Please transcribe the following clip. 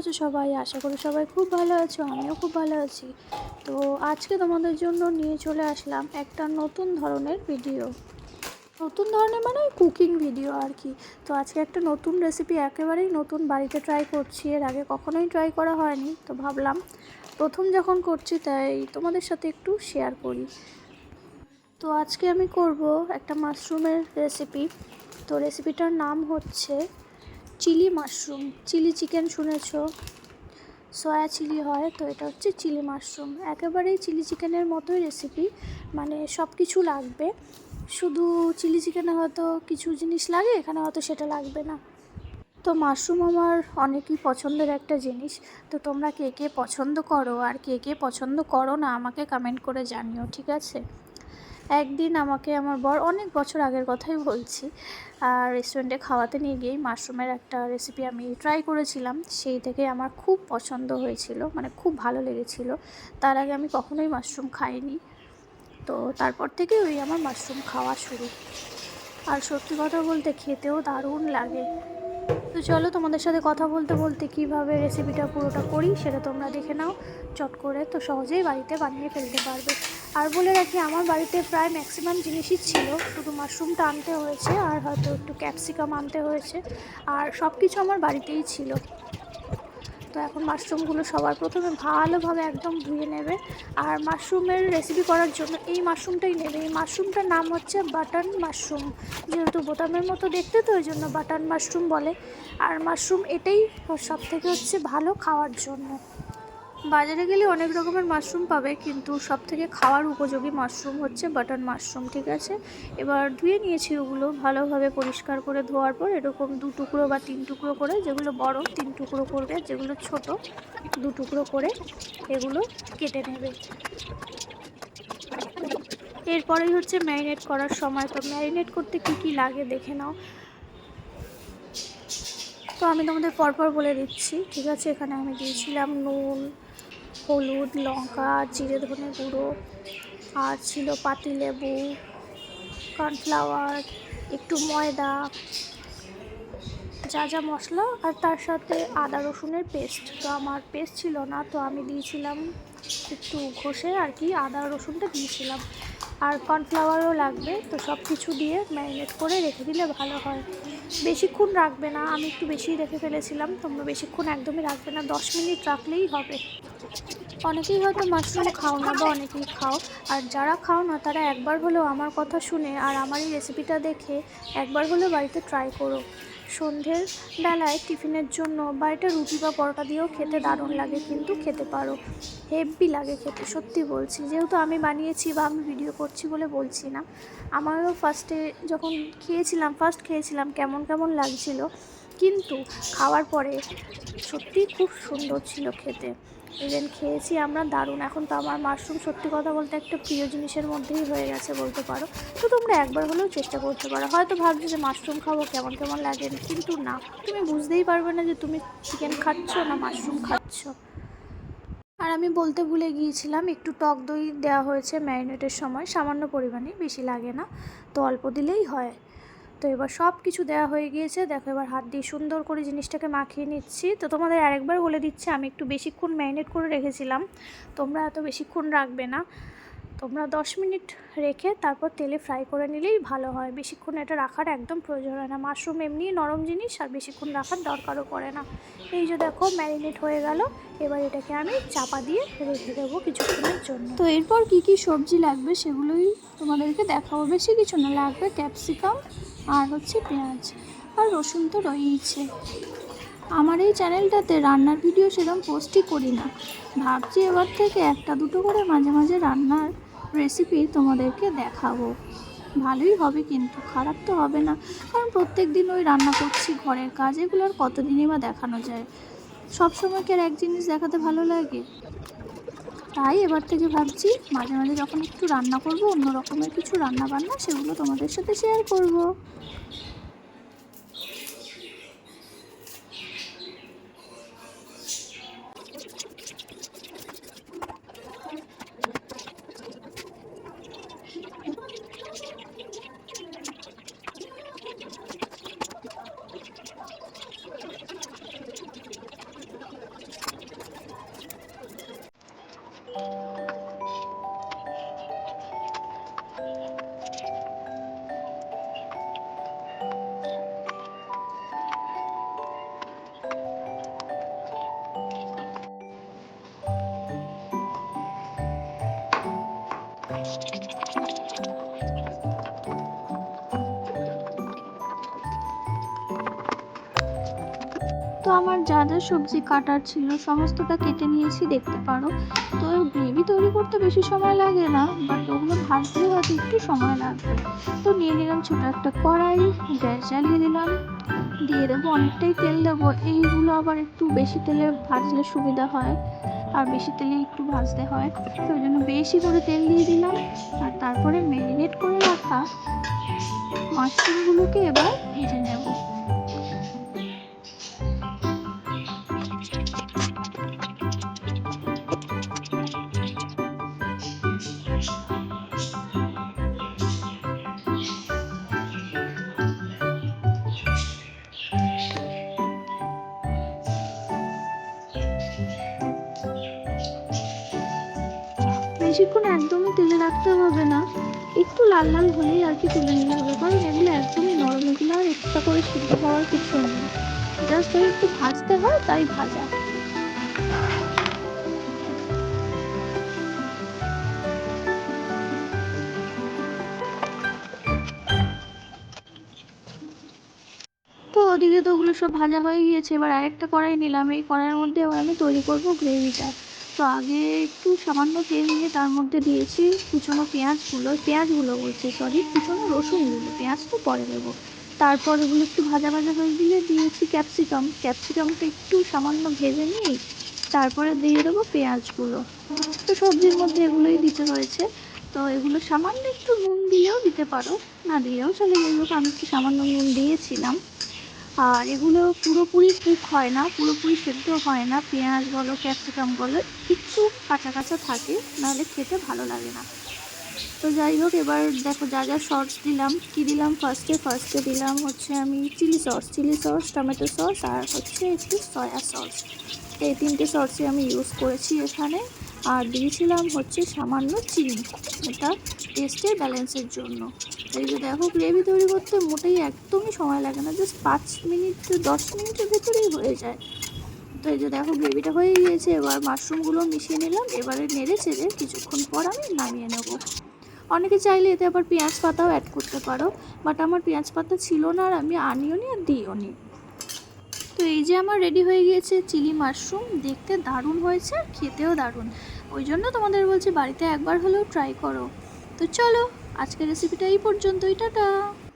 আছো সবাই? আশা করি সবাই খুব ভালো আছো, আমিও খুব ভালো আছি। তো আজকে তোমাদের জন্য নিয়ে চলে আসলাম একটা নতুন ধরনের ভিডিও নতুন ধরনের মানে কুকিং ভিডিও আর কি। তো আজকে একটা নতুন রেসিপি একেবারেই নতুন বাড়িতে ট্রাই করছি, এর আগে কখনোই ট্রাই করা হয়নি। তো ভাবলাম প্রথম যখন করছি তাই তোমাদের সাথে একটু শেয়ার করি। তো আজকে আমি করব একটা মাশরুমের রেসিপি তো রেসিপিটার নাম হচ্ছে চিলি মাশরুম, চিলি চিকেন শুনেছো? সয়া চিলি হয়, তো এটা হচ্ছে চিলি মাশরুম। একেবারেই চিলি চিকেনের মতোই রেসিপি মানে সব কিছু লাগবে। শুধু চিলি চিকেনে হয়তো কিছু জিনিস লাগে, এখানে হয়তো সেটা লাগবে না। তো মাশরুম আমার অনেকই পছন্দের একটা জিনিস। তো তোমরা কে কে পছন্দ করো আর কে কে পছন্দ করো না, আমাকে কমেন্ট করে জানিও, ঠিক আছে? একদিন আমাকে আমার বর অনেক বছর আগের কথাই বলছি আর রেস্টুরেন্টে খাওয়াতে নিয়ে গিয়েই মাশরুমের একটা রেসিপি আমি ট্রাই করেছিলাম, সেই থেকে আমার খুব পছন্দ হয়েছিল মানে খুব ভালো লেগেছিল। তার আগে আমি কখনোই মাশরুম খাইনি। তো তারপর থেকে ওই আমার মাশরুম খাওয়া শুরু। আর সত্যি কথা বলতে খেতেও দারুণ লাগে। তো চলো তোমাদের সাথে কথা বলতে বলতে কীভাবে রেসিপিটা পুরোটা করি সেটা তোমরা দেখে নাও, চট করে তো সহজেই বাড়িতে বানিয়ে ফেলতে পারবে। আর বলে রাখি, আমার বাড়িতে প্রায় ম্যাক্সিমাম জিনিসই ছিল, শুধু মাশরুমটা আনতে হয়েছে আর হয়তো একটু ক্যাপসিকাম আনতে হয়েছে, আর সব কিছু আমার বাড়িতেই ছিল। তো এখন মাশরুমগুলো সবার প্রথমে ভালোভাবে একদম ধুয়ে নেবে। আর মাশরুমের রেসিপি করার জন্য এই মাশরুমটাই নেবে। এই মাশরুমটার নাম হচ্ছে বাটন মাশরুম। যেহেতু বোতামের মতো দেখতে, তো ওই জন্য বাটন মাশরুম বলে। আর মাশরুম এটাই সব থেকে হচ্ছে ভালো খাওয়ার জন্য। বাজারে গেলে অনেক রকমের মাশরুম পাবে, কিন্তু সব থেকে খাওয়ার উপযোগী মাশরুম হচ্ছে বাটন মাশরুম, ঠিক আছে? এবার ধুয়ে নিয়েছি ওগুলো ভালোভাবে পরিষ্কার করে ধোয়ার পর এরকম দু টুকরো বা তিন টুকরো করে, যেগুলো বড় তিন টুকরো করবে, যেগুলো ছোট দু টুকরো করে এগুলো কেটে নেবে। এরপরেই হচ্ছে ম্যারিনেট করার সময়, তো ম্যারিনেট করতে কি কি লাগে দেখে নাও। তো আমি তোমাদের পরপর বলে দিচ্ছি, ঠিক আছে? এখানে আমি দিয়েছিলাম নুন হলুদ, লঙ্কা, জিরে ধনে গুঁড়ো, আর ছিল পাতিলেবু কর্নফ্লাওয়ার, একটু ময়দা, যা যা মশলা, আর তার সাথে আদা রসুনের পেস্ট। তো আমার পেস্ট ছিল না, তো আমি দিয়েছিলাম একটু ঘষে আর কি, আদা রসুনটা দিয়েছিলাম। আর কর্নফ্লাওয়ারও লাগবে, তো সব কিছু দিয়ে ম্যারিনেট করে রেখে দিলে ভালো হয়। বেশিক্ষণ রাখবে না, আমি একটু বেশি রেখে ফেলেছিলাম, তোমরা বেশিক্ষণ একদমই রাখবে না, দশ মিনিট রাখলেই হবে। অনেকেই হয়তো মাশরুম খাও না বা অনেকেই খাও। আর যারা খাও না, তারা একবার হলেও আমার কথা শুনে আর আমার এই রেসিপিটা দেখে একবার হলেও বাড়িতে ট্রাই করো। সন্ধ্যের বেলায় টিফিনের জন্য বা এটা রুটি বা পরোটা দিয়েও খেতে দারুণ লাগে, কিন্তু খেতে পারো। হেভি লাগে খেতে, সত্যি বলছি। যেহেতু আমি বানিয়েছি বা আমি ভিডিও করছি বলে বলছি না, আমারও ফার্স্টে যখন খেয়েছিলাম ফার্স্ট খেয়েছিলাম, কেমন কেমন লাগছিল কিন্তু খাওয়ার পরে সত্যি খুব সুন্দর ছিল খেতে। ইভেন খেয়েছি আমরা দারুণ। এখন তো আমার মাশরুম সত্যি কথা বলতে একটা প্রিয় জিনিসের মধ্যেই হয়ে গেছে বলতে পারো। তো তোমরা একবার হলেও চেষ্টা করতে পারো। হয়তো ভাবছ যে মাশরুম খাব, কেমন কেমন লাগে? কিন্তু না। তুমি বুঝতেই পারবে না যে তুমি চিকেন খাচ্ছ না মাশরুম খাচ্ছ। আর আমি বলতে ভুলে গিয়েছিলাম, একটু টক দই দেওয়া হয়েছে ম্যারিনেটের সময়। সামান্য পরিমাণে বেশি লাগে না। তো অল্প দিলেই হয়। তো এবার সব কিছু দেওয়া হয়ে গিয়েছে। দেখো এবার হাত দিয়ে সুন্দর করে জিনিসটাকে মাখিয়ে নিচ্ছি। তো তোমাদের আরেকবার বলে দিচ্ছি, আমি একটু বেশিক্ষণ ম্যারিনেট করে রেখেছিলাম। তোমরা এত বেশিক্ষণ রাখবে না। তোমরা দশ মিনিট রেখে তারপর তেলে ফ্রাই করে নিলেই ভালো হয়। বেশিক্ষণ এটা রাখার একদম প্রয়োজন হয় না। মাশরুম এমনি নরম জিনিস, আর বেশিক্ষণ রাখার দরকারও পড়ে না। এই যে দেখো, ম্যারিনেট হয়ে গেল। এবার এটাকে আমি চাপা দিয়ে রেখে দেবো কিছুক্ষণের জন্য। তো এরপর কি কি সবজি লাগবে সেগুলোই তোমাদেরকে দেখাবো। বেশি কিছু না, লাগবে ক্যাপসিকাম আর হচ্ছে পেঁয়াজ আর রসুন তো রয়েইছে। আমার এই চ্যানেলটাতে রান্নার ভিডিও সেরকম পোস্টই করি না। ভাবছি এবার থেকে একটা দুটো করে মাঝে মাঝে রান্নার রেসিপি তোমাদেরকে দেখাবো। ভালোই হবে কিন্তু, খারাপ তো হবে না। কারণ প্রত্যেক দিন ওই রান্না করছি ঘরের কাজ, এগুলো আর কতদিনই বা দেখানো যায়? সব সময় কি আর এক জিনিস দেখাতে ভালো লাগে? তাই এবার থেকে ভাবছি মাঝে মাঝে যখন একটু রান্না করব অন্য রকমের কিছু রান্না বান্না সেগুলো তোমাদের সাথে শেয়ার করব। তো আমার যা যা সবজি কাটার ছিল, সমস্তটা কেটে নিয়েছি, দেখতে পারো। তো গ্রেভি তৈরি করতে বেশি সময় লাগে না বাট ওগুলো ভাজতে হয়তো একটু সময় লাগবে। তো নিয়ে নিলাম ছোটো একটা কড়াই, গ্যাস জ্বালিয়ে দিলাম। দিয়ে দেবো অনেকটাই তেল দেবো। এইগুলো আবার একটু বেশি তেলে ভাজলে সুবিধা হয়। আর বেশি তেলে একটু ভাজতে হয়। তো ওই জন্য বেশি করে তেল দিয়ে দিলাম। আর তারপরে ম্যারিনেট করে রাখা মাশরুমগুলোকে এবার ভেজে নেব। বেশিক্ষণ একদমই তেলে রাখতে হবে না। একটু লাল লাল হলেই আর কি তুলে নিতে হবে, কারণ এগুলো একদমই নরম, এগুলো আর এক্সট্রা করে সিদ্ধ হওয়ার কিছু নেই। জাস্ট ওই একটু ভাজতে হয়, তাই ভাজা। তো ওদিকে তো ওগুলো সব ভাজা হয়ে গিয়েছে, এবার আরেকটা কড়াই নিলাম। এই কড়াইয়ের মধ্যে এবার আমি তৈরি করব গ্রেভিটা তো আগে একটু সামান্য তেল নিয়ে তার মধ্যে দিয়েছি কুচনো পেঁয়াজগুলো পেঁয়াজগুলো বলছি সরি কুচনো রসুনগুলো, পেঁয়াজ তো পরে দেবো। তারপর ওগুলো একটু ভাজা ভাজা হয়ে দিলে দিয়েছি ক্যাপসিকাম। ক্যাপসিকামটা একটু সামান্য ভেজে নিয়ে তারপরে দিয়ে দেবো পেঁয়াজগুলো। তো সবজির মধ্যে এগুলোই দিতে হয়েছে। তো এগুলো সামান্য একটু নুন দিয়েও দিতে পারো, না দিলেও চলে যাই আমি একটু সামান্য নুন দিয়েছিলাম। আর এগুলো পুরোপুরি কুক হয় না, পুরোপুরি সেদ্ধ হয় না। পেঁয়াজ বলো ক্যাপসিকাম বলো, একটু কাঁচা কাঁচা থাকে, নাহলে খেতে ভালো লাগে না। তো যাই হোক, এবার দেখো যা যা সস দিলাম। কী দিলাম? ফার্স্টে ফার্স্টে দিলাম হচ্ছে আমি chilli sauce chilli sauce tomato sauce আর হচ্ছে একটু সয়া সস এই তিনটে সসই আমি ইউজ করেছি এখানে। আর দিয়েছিলাম হচ্ছে সামান্য চিনি, এটা টেস্টের ব্যালেন্সের জন্য। এই যে দেখো গ্রেভি তৈরি করতে মোটেই একদমই সময় লাগে না জাস্ট পাঁচ মিনিট দশ মিনিটের ভেতরেই হয়ে যায়। তো এই যে দেখো গ্রেভিটা হয়ে গিয়েছে, এবার মাশরুমগুলো মিশিয়ে নিলাম, এবারে নেড়ে চেড়ে কিছুক্ষণ পর আমি নামিয়ে নেব। অনেকে চাইলে এতে আবার পেঁয়াজ পাতাও অ্যাড করতে পারো বাট আমার পেঁয়াজ পাতা ছিল না আর আমি আনিও নি আর দিইও নি। তো এই যে আমার রেডি হয়ে গিয়েছে চিলি মাশরুম দেখতে দারুণ হয়েছে আর খেতেও দারুণ। ওই জন্য তোমাদের বলছি বাড়িতে একবার হলেও ট্রাই করো। তো চলো, আজকের রেসিপিটা এই পর্যন্তই, টাটা।